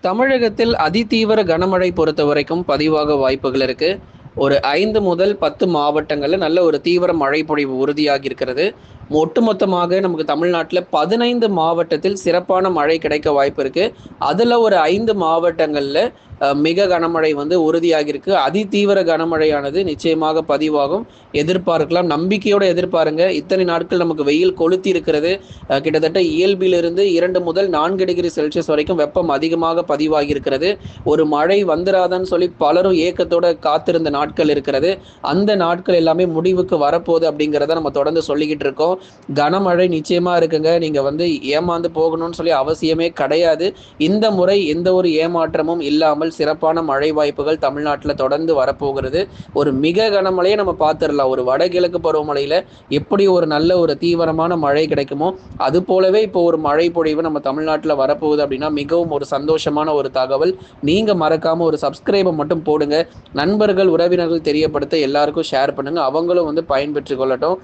தமிழகத்தில் அதிதீவிர கனமழை பொறுத்த வரைக்கும் பதிவாக வாய்ப்புகள் இருக்கு. ஒரு ஐந்து முதல் பத்து மாவட்டங்களில் நல்ல ஒரு தீவிர மழை பொழிவு உறுதியாகி இருக்கிறது. ஒட்டுமொத்தமாக நமக்கு தமிழ்நாட்டில் பதினைந்து மாவட்டத்தில் சிறப்பான மழை கிடைக்க வாய்ப்பு இருக்கு. அதில் ஒரு ஐந்து மாவட்டங்களில் மிக கனமழை வந்து உறுதியாகியிருக்கு அதிதீவிர கனமழையானது நிச்சயமாக பதிவாகும். எதிர்பார்க்கலாம். நம்பிக்கையோட எதிர்பாருங்க. இத்தனை நாட்கள் நமக்கு வெயில் கொளுத்தி இருக்கிறது. கிட்டத்தட்ட இயல்பிலிருந்து இரண்டு முதல் நான்கு டிகிரி செல்சியஸ் வரைக்கும் வெப்பம் அதிகமாக பதிவாகி இருக்கிறது. ஒரு மழை வந்துராதான்னு சொல்லி பலரும் ஏக்கத்தோட காத்திருந்த நாட்கள் இருக்கிறது. அந்த நாட்கள் எல்லாமே முடிவுக்கு வரப்போகுது அப்படிங்கிறத நம்ம தொடர்ந்து சொல்லிக்கிட்டு இருக்கோம். கனமழை நிச்சயமா இருக்குங்க. நீங்க வந்து ஏமாந்து போகணும்னு சொல்லி அவசியமே கிடையாது. இந்த முறை எந்த ஒரு ஏமாற்றமும் இல்லாமல் சிறப்பான மழை வாய்ப்புகள் தமிழ்நாட்டில் தொடர்ந்து வரப்போகிறது. ஒரு மிக கனமழையை நம்ம பார்த்துடலாம். ஒரு வடகிழக்கு பருவமழையில எப்படி ஒரு நல்ல ஒரு தீவிரமான மழை கிடைக்குமோ அது போலவே இப்போ ஒரு மழை பொழிவு நம்ம தமிழ்நாட்டில் வரப்போகுது அப்படின்னா மிகவும் ஒரு சந்தோஷமான ஒரு தகவல். நீங்க மறக்காம ஒரு சப்ஸ்கிரைபை மட்டும் போடுங்க. நண்பர்கள் உறவினர்கள் தெரியப்படுத்த எல்லாருக்கும் ஷேர் பண்ணுங்க. அவங்களும் வந்து பயன்பெற்று கொள்ளட்டும்.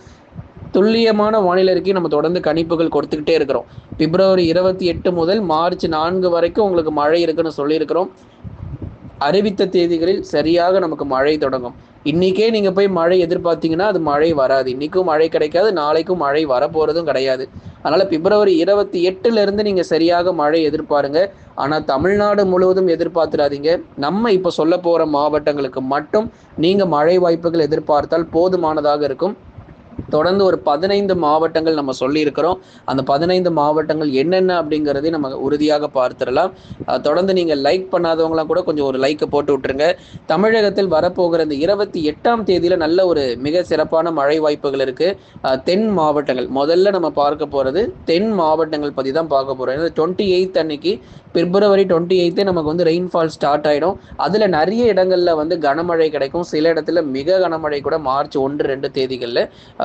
துல்லியமான வானிலை நம்ம தொடர்ந்து கணிப்புகள் கொடுத்துக்கிட்டே இருக்கிறோம். பிப்ரவரி இருபத்தி எட்டு முதல் மார்ச் நான்கு வரைக்கும் உங்களுக்கு மழை இருக்குன்னு சொல்லியிருக்கிறோம். அறிவித்த தேதிகளில் சரியாக நமக்கு மழை தொடங்கும். இன்னைக்கே நீங்க போய் மழை எதிர்பார்த்தீங்கன்னா அது மழை வராது. இன்னைக்கும் மழை கிடைக்காது நாளைக்கும் மழை வரப்போறதும் கிடையாது. அதனால பிப்ரவரி இருபத்தி எட்டுல இருந்து நீங்க சரியாக மழை எதிர்பாருங்க. ஆனா தமிழ்நாடு முழுவதும் எதிர்பார்த்துடாதீங்க நம்ம இப்ப சொல்ல போற மாவட்டங்களுக்கு மட்டும் நீங்க மழை வாய்ப்புகள் எதிர்பார்த்தால் போதுமானதாக இருக்கும். தொடர்ந்து ஒரு பதினைந்து மாவட்டங்கள் நம்ம சொல்லியிருக்கிறோம். அந்த பதினைந்து மாவட்டங்கள் என்னென்ன அப்படிங்கிறதையும் நம்ம உறுதியாக பார்த்துடலாம். தொடர்ந்து நீங்கள் லைக் பண்ணாதவங்களாம் கூட கொஞ்சம் ஒரு லைக்கை போட்டு விட்டுருங்க. தமிழகத்தில் வரப்போகிற இந்த இருபத்தி எட்டாம் தேதியில் நல்ல ஒரு மிக சிறப்பான மழை வாய்ப்புகள் இருக்குது தென் மாவட்டங்கள். முதல்ல நம்ம பார்க்க போகிறது தென் மாவட்டங்கள் பற்றி தான் பார்க்க போறோம். டுவெண்ட்டி எயித் அன்னைக்கு பிப்ரவரி டுவெண்ட்டி எயித்தே நமக்கு வந்து ரெயின்ஃபால் ஸ்டார்ட் ஆகிடும் அதில் நிறைய இடங்களில் வந்து கனமழை கிடைக்கும். சில இடத்துல மிக கனமழை கூட மார்ச் ஒன்று ரெண்டு தேதிகளில்.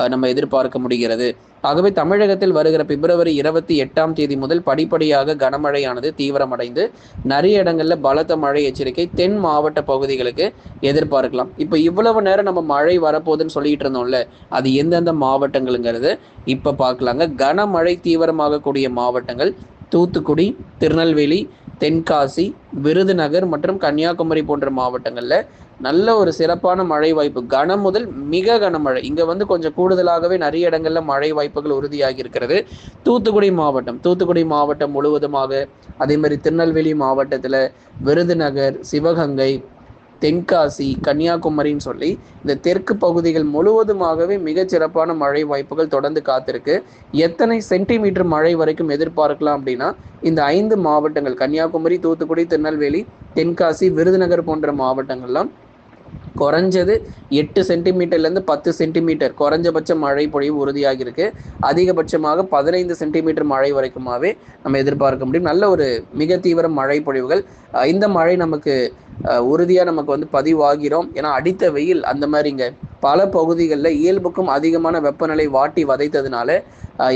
நம்ம எதிர்பார்க்க முடிகிறது. ஆகவே தமிழகத்தில் வருகிற பிப்ரவரி இருபத்தி எட்டாம் தேதி முதல் படிப்படியாக கனமழையானது தீவிரமடைந்து நிறைய இடங்கள்ல பலத்த மழை எச்சரிக்கை தென் மாவட்ட பகுதிகளுக்கு எதிர்பார்க்கலாம். இப்போ இவ்வளவு நேரம் நம்ம மழை வரப்போகுதுன்னு சொல்லிட்டு இருந்தோம்ல அது எந்தெந்த மாவட்டங்களுங்கிறது இப்ப பார்க்கலாங்க. கனமழை தீவிரமாகக்கூடிய மாவட்டங்கள் தூத்துக்குடி திருநெல்வேலி தென்காசி விருதுநகர் மற்றும் கன்னியாகுமரி போன்ற மாவட்டங்கள்ல நல்ல ஒரு சிறப்பான மழை வாய்ப்பு. கனம் முதல் மிக கனமழை இங்க வந்து கொஞ்சம் கூடுதலாகவே நிறைய இடங்கள்ல மழை வாய்ப்புகள் உறுதியாகி இருக்கிறது தூத்துக்குடி மாவட்டம். தூத்துக்குடி மாவட்டம் முழுவதுமாக அதே மாதிரி திருநெல்வேலி மாவட்டத்துல விருதுநகர் சிவகங்கை தென்காசி கன்னியாகுமரின்னு சொல்லி இந்த தெற்கு பகுதிகள் முழுவதுமாகவே மிகச்சிறப்பான மழை வாய்ப்புகள் தொடர்ந்து காத்திருக்கு. எத்தனை சென்டிமீட்டர் மழை வரைக்கும் எதிர்பார்க்கலாம் அப்படின்னா இந்த ஐந்து மாவட்டங்கள் கன்னியாகுமரி தூத்துக்குடி திருநெல்வேலி தென்காசி விருதுநகர் போன்ற மாவட்டங்கள்லாம் குறைஞ்சது எட்டு சென்டிமீட்டர்லேருந்து பத்து சென்டிமீட்டர். குறைஞ்சபட்ச மழை பொழிவு உறுதியாகியிருக்கு. அதிகபட்சமாக பதினைந்து சென்டிமீட்டர் மழை வரைக்குமாவே நம்ம எதிர்பார்க்க முடியும். நல்ல ஒரு மிக தீவிர மழை பொழிவுகள். இந்த மழை நமக்கு உறுதியாக நமக்கு வந்து பதிவாகிறோம். ஏன்னா அடித்த வெயில் அந்த மாதிரிங்க. பல பகுதிகளில் இயல்புக்கும் அதிகமான வெப்பநிலை வாட்டி வதைத்ததுனால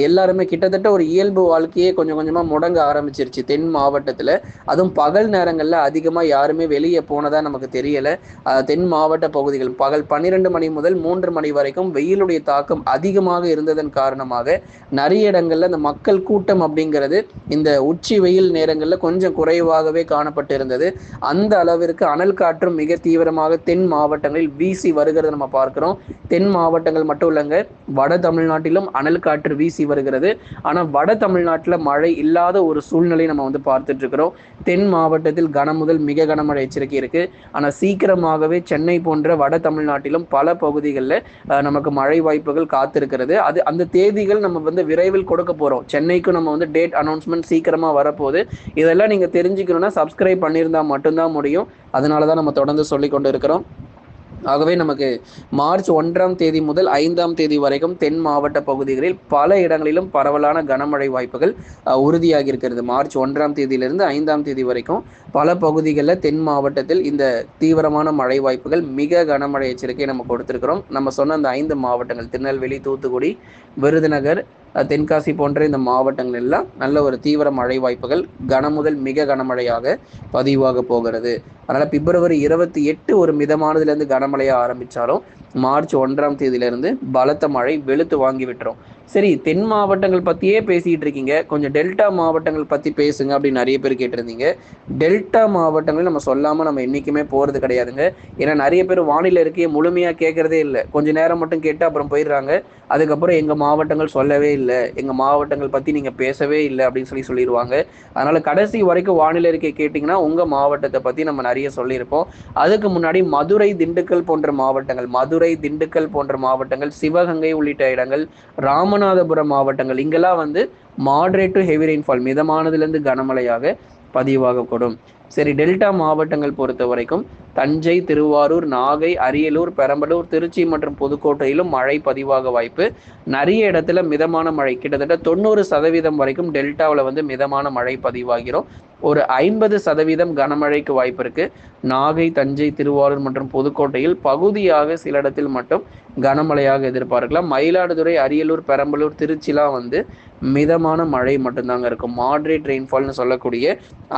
எல்லாருமே கிட்டத்தட்ட ஒரு இயல்பு வாழ்க்கையே கொஞ்சம் கொஞ்சமாக முடங்க ஆரம்பிச்சிருச்சு தென் மாவட்டத்தில். அதுவும் பகல் நேரங்களில் அதிகமாக யாருமே வெளியே போனதா நமக்கு தெரியலை. தென் மாவட்ட பகுதிகள் பகல் பன்னிரெண்டு மணி முதல் மூன்று மணி வரைக்கும் வெயிலுடைய தாக்கம் அதிகமாக இருந்ததன் காரணமாக நிறைய இடங்களில் அந்த மக்கள் கூட்டம் அப்படிங்கிறது இந்த உச்சி வெயில் நேரங்களில் கொஞ்சம் குறைவாகவே காணப்பட்டு இருந்தது அந்த அளவிற்கு அனல் காற்றும் மிக தீவிரமாக தென் மாவட்டங்களில் வீசி வருகிறத நம்ம பார்க்கிறோம். தென் மாவட்டங்கள் மட்டும் இல்லைங்க வட தமிழ்நாட்டிலும் அனல் காற்று வீசி வருகிறது. ஆனால் வட தமிழ்நாட்டில் மழை இல்லாத ஒரு சூழ்நிலை நம்ம வந்து பார்த்துட்டு இருக்கிறோம் தென் மாவட்டத்தில் கன முதல் மிக கனமழை எச்சரிக்கை இருக்கு. ஆனால் சீக்கிரமாகவே சென்னை போன்ற வட தமிழ்நாட்டிலும் பல பகுதிகளில் நமக்கு மழை வாய்ப்புகள் காத்திருக்கிறது. அது அந்த தேதிகள் நம்ம வந்து விரைவில் கொடுக்க போகிறோம் சென்னைக்கும் நம்ம வந்து டேட் அனௌன்ஸ்மெண்ட் சீக்கிரமாக வரப்போகுது. இதெல்லாம் நீங்கள் தெரிஞ்சுக்கணும்னா சப்ஸ்கிரைப் பண்ணியிருந்தால் மட்டும்தான் முடியும். அதனால தான் நம்ம தொடர்ந்து சொல்லி கொண்டு இருக்கிறோம். ஆகவே நமக்கு மார்ச் ஒன்றாம் தேதி முதல் ஐந்தாம் தேதி வரைக்கும் தென் மாவட்ட பகுதிகளில் பல இடங்களிலும் பரவலான கனமழை வாய்ப்புகள் உறுதியாகி இருக்கிறது. மார்ச் ஒன்றாம் தேதியிலிருந்து ஐந்தாம் தேதி வரைக்கும் பல பகுதிகளில் தென் மாவட்டத்தில் இந்த தீவிரமான மழை வாய்ப்புகள் மிக கனமழை எச்சரிக்கை நம்ம கொடுத்திருக்கிறோம். நம்ம சொன்ன அந்த ஐந்து மாவட்டங்கள் திருநெல்வேலி தூத்துக்குடி விருதுநகர் தென்காசி போன்ற இந்த மாவட்டங்கள் எல்லாம் நல்ல ஒரு தீவிர மழை வாய்ப்புகள் கன முதல் மிக கனமழையாக பதிவாக போகிறது. அதனால் பிப்ரவரி இருபத்தி எட்டு ஒரு மிதமானதுலேருந்து கனமழையாக ஆரம்பிச்சாலும் மார்ச் ஒன்றாம் தேதியிலிருந்து பலத்த மழை வெளுத்து வாங்கி விட்டுரும். சரி தென் மாவட்டங்கள் பற்றியே பேசிகிட்டு இருக்கீங்க. கொஞ்சம் டெல்டா மாவட்டங்கள் பற்றி பேசுங்க அப்படின்னு நிறைய பேர் கேட்டிருந்தீங்க. டெல்டா மாவட்டங்கள் நம்ம சொல்லாமல் நம்ம என்றைக்குமே போகிறது கிடையாதுங்க. ஏன்னா நிறைய பேர் வானிலை இருக்கே முழுமையாக கேட்குறதே இல்லை. கொஞ்சம் நேரம் மட்டும் கேட்டு அப்புறம் போயிடுறாங்க. அதுக்கப்புறம் எங்கள் மாவட்டங்கள் சொல்லவே இல்லை. எங்கள் மாவட்டங்கள் பற்றி நீங்கள் பேசவே இல்லை அப்படின்னு சொல்லி சொல்லிடுவாங்க. அதனால் கடைசி வரைக்கும் வானிலை இருக்கை கேட்டிங்கன்னா உங்கள் மாவட்டத்தை பற்றி நம்ம நிறைய சொல்லியிருப்போம். அதுக்கு முன்னாடி மதுரை திண்டுக்கல் போன்ற மாவட்டங்கள் மதுரை திண்டுக்கல் போன்ற மாவட்டங்கள் சிவகங்கை உள்ளிட்ட இடங்கள் ராம ராமநாதபுரம் மாவட்டங்கள் இங்கெல்லாம் வந்து மாடரேட் டு ஹெவி ரெயின்ஃபால் மிதமானதுலேருந்து கனமழையாக பதிவாகக்கூடும். சரி டெல்டா மாவட்டங்கள் பொறுத்த வரைக்கும் தஞ்சை திருவாரூர் நாகை அரியலூர் பெரம்பலூர் திருச்சி மற்றும் புதுக்கோட்டையிலும் மழை பதிவாக வாய்ப்பு. நிறைய இடத்துல மிதமான மழை. கிட்டத்தட்ட தொண்ணூறு சதவீதம் வரைக்கும் டெல்டாவில் வந்து மிதமான மழை பதிவாகிறோம். ஒரு ஐம்பது சதவீதம் கனமழைக்கு வாய்ப்பு இருக்கு. நாகை தஞ்சை திருவாரூர் மற்றும் புதுக்கோட்டையில் பகுதியாக சில இடத்தில் மட்டும் கனமழையாக எதிர்பார்க்கலாம். மயிலாடுதுறை அரியலூர் பெரம்பலூர் திருச்சிலாம் வந்து மிதமான மழை மட்டும்தாங்க இருக்கும். மாட்ரேட் ரெயின்ஃபால்னு சொல்லக்கூடிய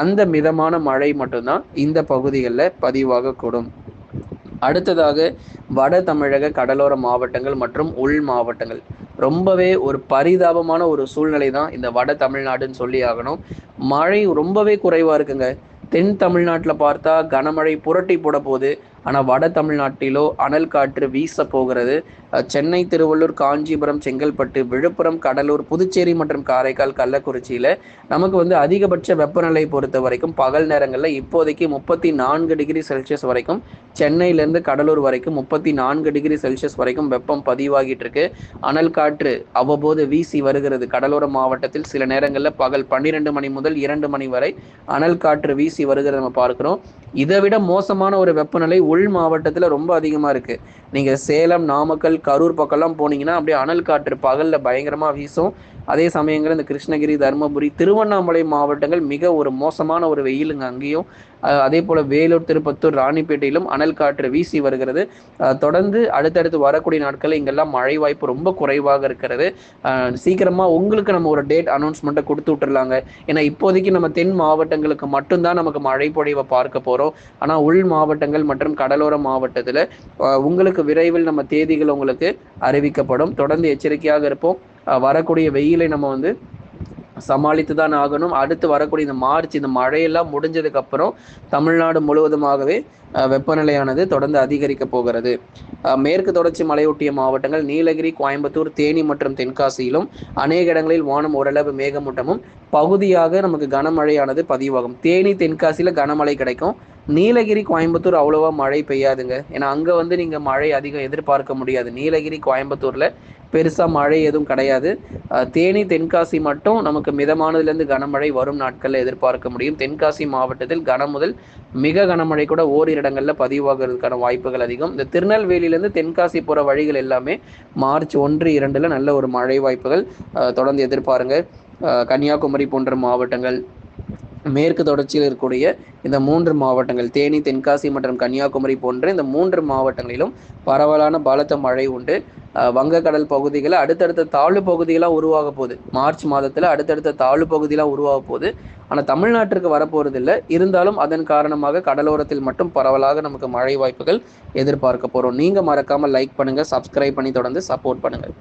அந்த மிதமான மழை மட்டும்தான் இந்த பகுதிகளில் பதிவாகக்கூடும் அடுத்ததாக வட தமிழக கடலோர மாவட்டங்கள் மற்றும் உள் மாவட்டங்கள். ரொம்பவே ஒரு பரிதாபமான ஒரு சூழ்நிலை தான் இந்த வட தமிழ்நாடுன்னு சொல்லி ஆகணும். மழை ரொம்பவே குறைவாக இருக்குங்க. தென் தமிழ்நாட்டில் பார்த்தா கனமழை புரட்டி போட போகுது ஆனால் வட தமிழ்நாட்டிலோ அனல் காற்று வீச போகிறது. சென்னை திருவள்ளூர் காஞ்சிபுரம் செங்கல்பட்டு விழுப்புரம் கடலூர் புதுச்சேரி மற்றும் காரைக்கால் கள்ளக்குறிச்சியில் நமக்கு வந்து அதிகபட்ச வெப்பநிலை பொறுத்த வரைக்கும் பகல் நேரங்களில் இப்போதைக்கு முப்பத்தி நான்கு டிகிரி செல்சியஸ் வரைக்கும் சென்னையிலேருந்து கடலூர் வரைக்கும் முப்பத்தி நான்கு டிகிரி செல்சியஸ் வரைக்கும் வெப்பம் பதிவாகிட்டு இருக்கு. அனல் காற்று அவ்வப்போது வீசி வருகிறது. கடலோர மாவட்டத்தில் சில நேரங்களில் பகல் பன்னிரெண்டு மணி முதல் இரண்டு மணி வரை அனல் காற்று வீசி வருகிறது நம்ம பார்க்கிறோம். இதை விட மோசமான ஒரு வெப்பநிலை உள் மாவட்டத்தில் ரொம்ப அதிகமாக இருக்குது நீங்கள் சேலம் நாமக்கல் கரூர் பக்கம்லாம் போனீங்கன்னா அப்படியே அனல் காற்று பகலில் பயங்கரமாக வீசும். அதே சமயங்கள் இந்த கிருஷ்ணகிரி தருமபுரி திருவண்ணாமலை மாவட்டங்கள் மிக ஒரு மோசமான ஒரு வெயிலுங்க. அங்கேயும் அதே போல் வேலூர் திருப்பத்தூர் ராணிப்பேட்டையிலும் அனல் காற்று வீசி வருகிறது. தொடர்ந்து அடுத்தடுத்து வரக்கூடிய நாட்களில் இங்கெல்லாம் மழை வாய்ப்பு ரொம்ப குறைவாக இருக்கிறது. சீக்கிரமாக உங்களுக்கு நம்ம ஒரு டேட் அனௌன்ஸ்மெண்ட்டை கொடுத்து விட்டுருலாங்க ஏன்னா இப்போதைக்கு நம்ம தென் மாவட்டங்களுக்கு மட்டும்தான் நமக்கு மழை பொழிவை பார்க்க போகிறோம் ஆனால் உள் மாவட்டங்கள் மற்றும் கடலோர மாவட்டத்தில் உங்களுக்கு விரைவில் நம்ம தேதிகள் உங்களுக்கு அறிவிக்கப்படும். தொடர்ந்து எச்சரிக்கையாக இருப்போம். வரக்கூடிய வெயிலை நம்ம வந்து சமாளித்து தான் ஆகணும். அடுத்து வரக்கூடிய இந்த மார்ச் இந்த மழையெல்லாம் முடிஞ்சதுக்கு அப்புறம் தமிழ்நாடு முழுவதுமாகவே வெப்பநிலையானது தொடர்ந்து அதிகரிக்க போகிறது. மேற்கு தொடர்ச்சி மலையொட்டிய மாவட்டங்கள் நீலகிரி கோயம்புத்தூர் தேனி மற்றும் தென்காசியிலும் அநேக இடங்களில் வானம் ஓரளவு மேகமூட்டமும் பகுதியாக நமக்கு கனமழையானது பதிவாகும். தேனி தென்காசியில் கனமழை கிடைக்கும். நீலகிரி கோயம்புத்தூர் அவ்வளோவா மழை பெய்யாதுங்க. ஏன்னா அங்கே வந்து நீங்கள் மழை அதிகம் எதிர்பார்க்க முடியாது. நீலகிரி கோயம்புத்தூரில் பெருசாக மழை எதுவும் கிடையாது. தேனி தென்காசி மட்டும் நமக்கு மிதமானதுலேருந்து கனமழை வரும் நாட்களில் எதிர்பார்க்க முடியும். தென்காசி மாவட்டத்தில் கனம் முதல் மிக கனமழை கூட ஓரிரு இடங்களில் பதிவாகிறதுக்கான வாய்ப்புகள் அதிகம். இந்த திருநெல்வேலியிலேருந்து தென்காசி போகிற வழிகள் எல்லாமே மார்ச் ஒன்று இரண்டில் நல்ல ஒரு மழை வாய்ப்புகள் தொடர்ந்து எதிர்பாருங்க. கன்னியாகுமரி போன்ற மாவட்டங்கள் மேற்கு தொடர்ச்சியில் இருக்கக்கூடிய இந்த மூன்று மாவட்டங்கள் தேனி தென்காசி மற்றும் கன்னியாகுமரி போன்ற இந்த மூன்று மாவட்டங்களிலும் பரவலான பலத்த மழை உண்டு. வங்கக்கடல் பகுதிகளில் அடுத்தடுத்த தாழ்வு பகுதிகளாக உருவாக போகுது. மார்ச் மாதத்தில் அடுத்தடுத்த தாழ்வு பகுதியெலாம் உருவாக போகுது. ஆனால் தமிழ்நாட்டிற்கு வரப்போகிறது இல்லை இருந்தாலும் அதன் காரணமாக கடலோரத்தில் மட்டும் பரவலாக நமக்கு மழை வாய்ப்புகள் எதிர்பார்க்க போகிறோம் நீங்கள் மறக்காமல் லைக் பண்ணுங்கள் சப்ஸ்கிரைப் பண்ணி தொடர்ந்து சப்போர்ட் பண்ணுங்கள்